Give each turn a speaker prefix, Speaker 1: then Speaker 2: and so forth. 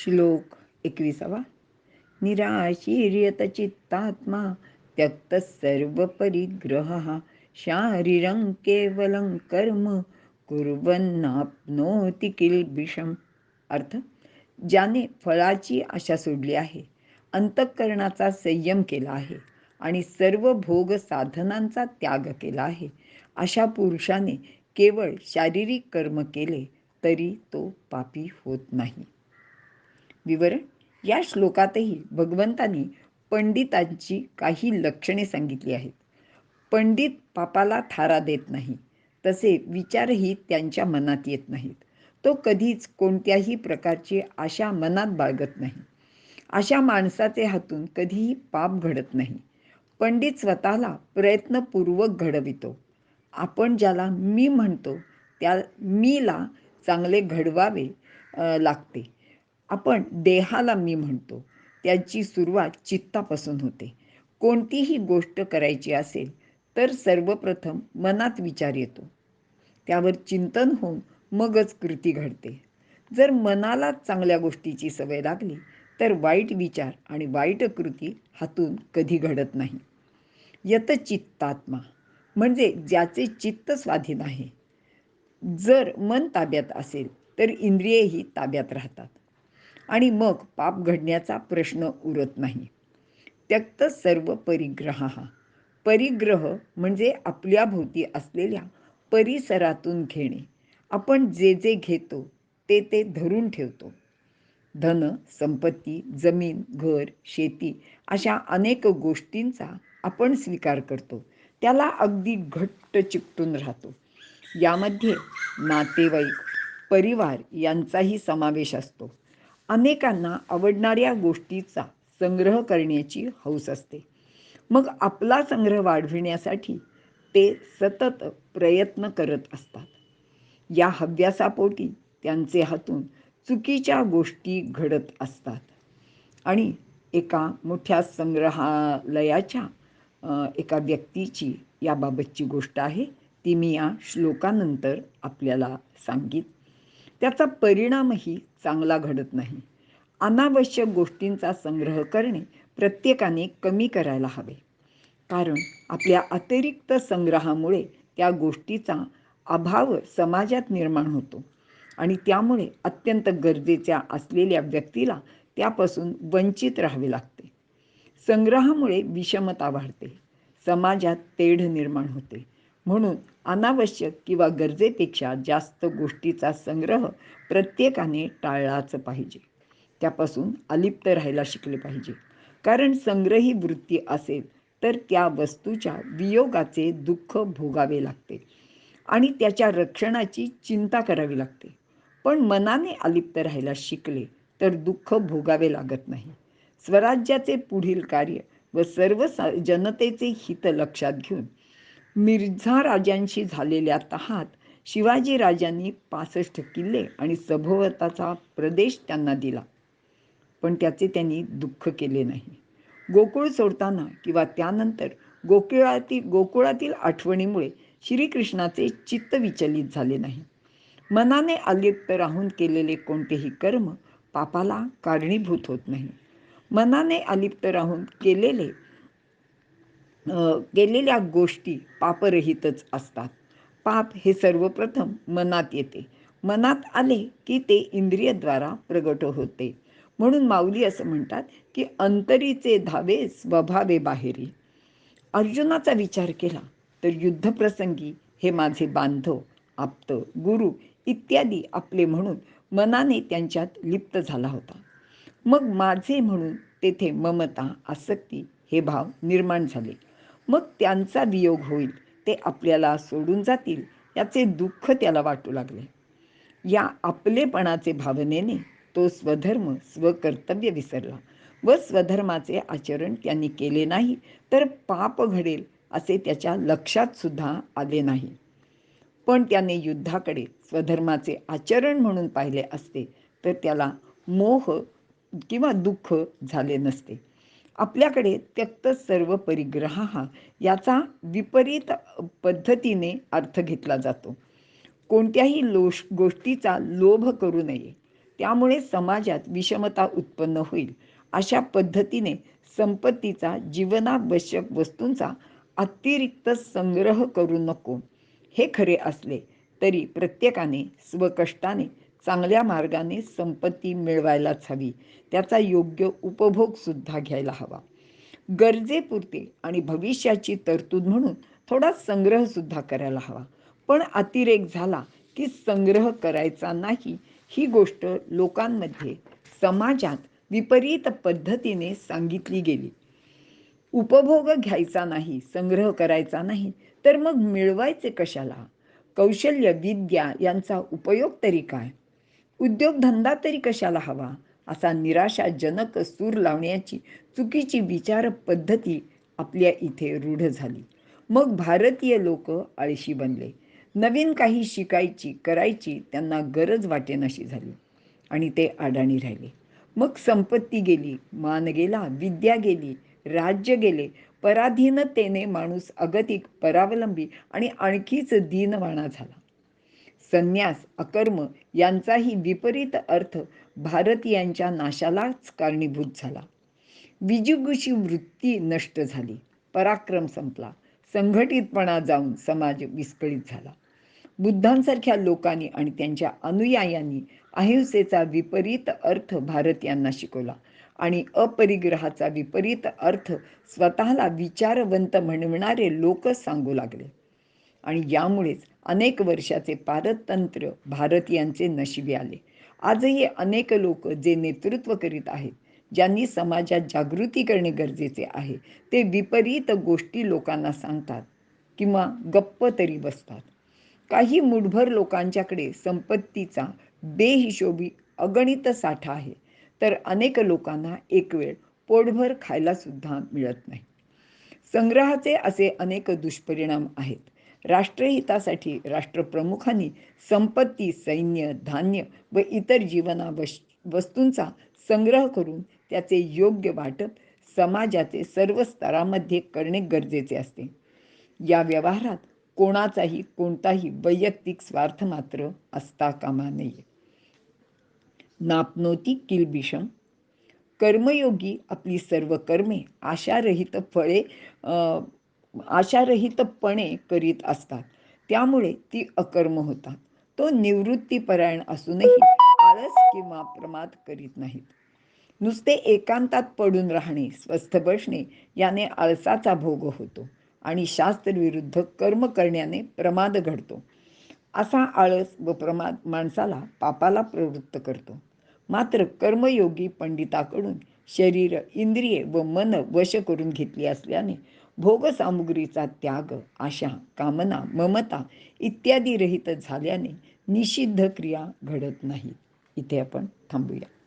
Speaker 1: श्लोक एकविसावा. निराशीर्यत चित्तात्मा त्यक्त सर्व परिग्रह शारीरं केवलं कर्म कुर्वन्नाप्नोति किल्बिषम अर्थ ज्याने फळाची आशा सोडली आहे अंतःकरणाचा संयम केला आहे आणि सर्व भोग साधनांचा त्याग केला आहे अशा पुरुषाने केवळ शारीरिक कर्म केले तरी तो पापी होत नाही. विवरण या श्लोकातही भगवंतांनी पंडितांची काही लक्षणे सांगितली आहेत. पंडित पापाला थारा देत नाही तसे विचारही त्यांच्या मनात येत नाहीत. तो कधीच कोणत्याही प्रकारची आशा मनात बाळगत नाही. अशा माणसाचे हातून कधीही पाप घडत नाही. पंडित स्वतःला प्रयत्नपूर्वक घडवितो. आपण ज्याला मी म्हणतो त्या मीला चांगले घडवावे लागते. आपण देहाला मी म्हणतो. त्याची सुरुवात चित्तापासून होते. कोणतीही गोष्ट करायची असेल तर सर्वप्रथम मनात विचार येतो. त्यावर चिंतन होऊन मगच कृती घडते. जर मनाला चांगल्या गोष्टीची सवय लागली तर वाईट विचार आणि वाईट कृती हातून कधी घडत नाही. यत चित्तात्मा म्हणजे ज्याचे चित्त स्वाधीन आहे. जर मन ताब्यात असेल तर इंद्रियेही ताब्यात राहतात. आणि मग पाप घडण्याचा प्रश्न उरत नाही. त्यक्त सर्व परिग्रह. परिग्रह म्हणजे आपल्या भोवती असलेल्या परिसरातून घेणे. आपण जे जे घेतो ते ते धरून ठेवतो. धन संपत्ती जमीन घर शेती अशा अनेक गोष्टींचा आपण स्वीकार करतो. त्याला अगदी घट्ट चिकटून राहतो. यामध्ये नातेवाईक परिवार यांचाही समावेश असतो. अनेकांना आवडणाऱ्या गोष्टीचा संग्रह करण्याची हौस असते. मग आपला संग्रह वाढविण्यासाठी ते सतत प्रयत्न करत असतात. या हव्यासापोटी त्यांचे हातून चुकीच्या गोष्टी घडत असतात. आणि एका मोठ्या संग्रहालयाच्या एका व्यक्तीची याबाबतची गोष्ट आहे ती मी या श्लोकानंतर आपल्याला सांगित त्याचा परिणामही चांगला घडत नाही. अनावश्यक गोष्टींचा संग्रह करणे प्रत्येकाने कमी करायला हवे. कारण आपल्या अतिरिक्त संग्रहामुळे त्या गोष्टीचा अभाव समाजात निर्माण होतो आणि त्यामुळे अत्यंत गरजेच्या असलेल्या व्यक्तीला त्यापासून वंचित राहावे लागते. संग्रहामुळे विषमता वाढते. समाजात तेढ निर्माण होते. म्हणून अनावश्यक किंवा गरजेपेक्षा जास्त गोष्टीचा संग्रह प्रत्येकाने टाळलाच पाहिजे. त्यापासून अलिप्त राहायला शिकले पाहिजे. कारण संग्रही वृत्ती असेल तर त्या वस्तूच्या वियोगाचे दुःख भोगावे लागते आणि त्याच्या रक्षणाची चिंता करावी लागते. पण मनाने अलिप्त राहायला शिकले तर दुःख भोगावे लागत नाही. स्वराज्याचे पुढील कार्य व सर्व जनतेचे हित लक्षात घेऊन मिर्झा राजांशी झालेल्या तहात शिवाजी राजांनी पासष्ट किल्ले आणि सभोवताचा प्रदेश त्यांना दिला. पण त्याचे त्यांनी दुःख केले नाही. गोकुळ सोडताना किंवा त्यानंतर गोकुळातील गोकुळातील आठवणीमुळे श्रीकृष्णाचे चित्त विचलित झाले नाही. मनाने अलिप्त राहून केलेले कोणतेही कर्म पापाला कारणीभूत होत नाही. मनाने अलिप्त राहून केलेले केलेल्या गोष्टी पापरहितच असतात. पाप हे सर्वप्रथम मनात येते. मनात आले की ते इंद्रियद्वारा प्रगट होते. म्हणून माऊली असं म्हणतात की अंतरीचे धावे स्वभावे बाहेरी. अर्जुनाचा विचार केला तर युद्धप्रसंगी हे माझे बांधव आप्त गुरु इत्यादी आपले म्हणून मनाने त्यांच्यात लिप्त झाला होता. मग माझे म्हणून तेथे ममता आसक्ती हे भाव निर्माण झाले. मग त्यांचा वियोग होईल. ते आपल्याला सोडून जातील. याचे दुःख त्याला वाटू लागले. या आपलेपणाचे भावनेने तो स्वधर्म स्वकर्तव्य विसरला व स्वधर्माचे आचरण त्यांनी केले नाही तर पाप घडेल असे त्याच्या लक्षात सुद्धा आले नाही. पण त्याने युद्धाकडे स्वधर्माचे आचरण म्हणून पाहिले असते तर त्याला मोह किंवा दुःख झाले नसते. आपल्याकडे त्यक्त सर्व परिग्रह हा याचा विपरीत पद्धतीने अर्थ घेतला जातो. कोणत्याही लोश गोष्टीचा लोभ करू नये. त्यामुळे समाजात विषमता उत्पन्न होईल. अशा पद्धतीने संपत्तीचा जीवनावश्यक वस्तूंचा अतिरिक्त संग्रह करू नको. हे खरे असले तरी प्रत्येकाने स्वकष्टाने चांगल्या मार्गाने संपत्ती मिळवायलाच हवी. त्याचा योग्य उपभोग सुद्धा घ्यायला हवा. गरजेपुरते आणि भविष्याची तरतूद म्हणून थोडा संग्रह सुद्धा करायला हवा. पण अतिरेक झाला की संग्रह करायचा नाही ही गोष्ट लोकांमध्ये समाजात विपरीत पद्धतीने सांगितली गेली. उपभोग घ्यायचा नाही संग्रह करायचा नाही तर मग मिळवायचे कशाला? कौशल्य विद्या यांचा उपयोग तरी काय? उद्योगधंदा तरी कशाला हवा? असा निराशाजनक सूर लावण्याची चुकीची विचार पद्धती आपल्या इथे रूढ झाली. मग भारतीय लोक आळशी बनले. नवीन काही शिकायची करायची त्यांना गरज वाटेनाशी झाली आणि ते अडाणी राहिले. मग संपत्ती गेली मान गेला विद्या गेली राज्य गेले पराधीनतेने माणूस अगतिक परावलंबी आणि आणखीच दीनवाणा झाला. संन्यास अकर्म यांचाही विपरीत अर्थ भारतीयांच्या नाशालाच कारणीभूत झाला. विजुगुशी वृत्ती नष्ट झाली. पराक्रम संपला. संघटितपणा जाऊन समाज विस्कळीत झाला. बुद्धांसारख्या लोकांनी आणि त्यांच्या अनुयायांनी अहिंसेचा विपरीत अर्थ भारतीयांना शिकवला आणि अपरिग्रहाचा विपरीत अर्थ स्वतःला विचारवंत म्हणणारे लोक सांगू लागले. आणि यामुळेच अनेक वर्षाचे पारतंत्र्य भारतीयांचे नशिबी आले. आजही अनेक लोक जे नेतृत्व करीत आहेत ज्यांनी समाजात जागृती करणे गरजेचे आहे ते विपरीत गोष्टी लोकांना सांगतात किंवा गप्प तरी बसतात. काही मुठभर लोकांच्याकडे संपत्तीचा बेहिशोबी अगणित साठा आहे तर अनेक लोकांना एक वेळ पोटभर खायला सुद्धा मिळत नाही. संग्रहाचे असे अनेक दुष्परिणाम आहेत. राष्ट्रहितासाठी राष्ट्रप्रमुखांनी संपत्ती सैन्य धान्य व इतर जीवनावश वस्तूंचा संग्रह करून त्याचे योग्य वाटप समाजाचे सर्व स्तरामध्ये करणे गरजेचे असते. या व्यवहारात कोणाचाही कोणताही वैयक्तिक स्वार्थ मात्र असता कामा नये. नापनोती किलबिषम. कर्मयोगी आपली सर्व कर्मे आशारहित फळे आशारहितपणे करीत असतात. त्यामुळे ती अकर्म होतात. तो निवृत्तीपरायण असूनही आळस किंवा प्रमाद करीत नाहीत. नुसते एकांतात पडून राहणे स्वस्थ बसणे याने आळसाचा भोग होतो आणि शास्त्रविरुद्ध कर्म करण्याने प्रमाद घडतो. असा आळस व प्रमाद माणसाला पापाला प्रवृत्त करतो. मात्र कर्मयोगी पंडिताकडून शरीर इंद्रिये व मन वश करून घेतली असल्याने भोगसामुग्रीचा त्याग आशा कामना ममता इत्यादी रहित झाल्याने निषिद्ध क्रिया घडत नाही इथे आपण थांबूया.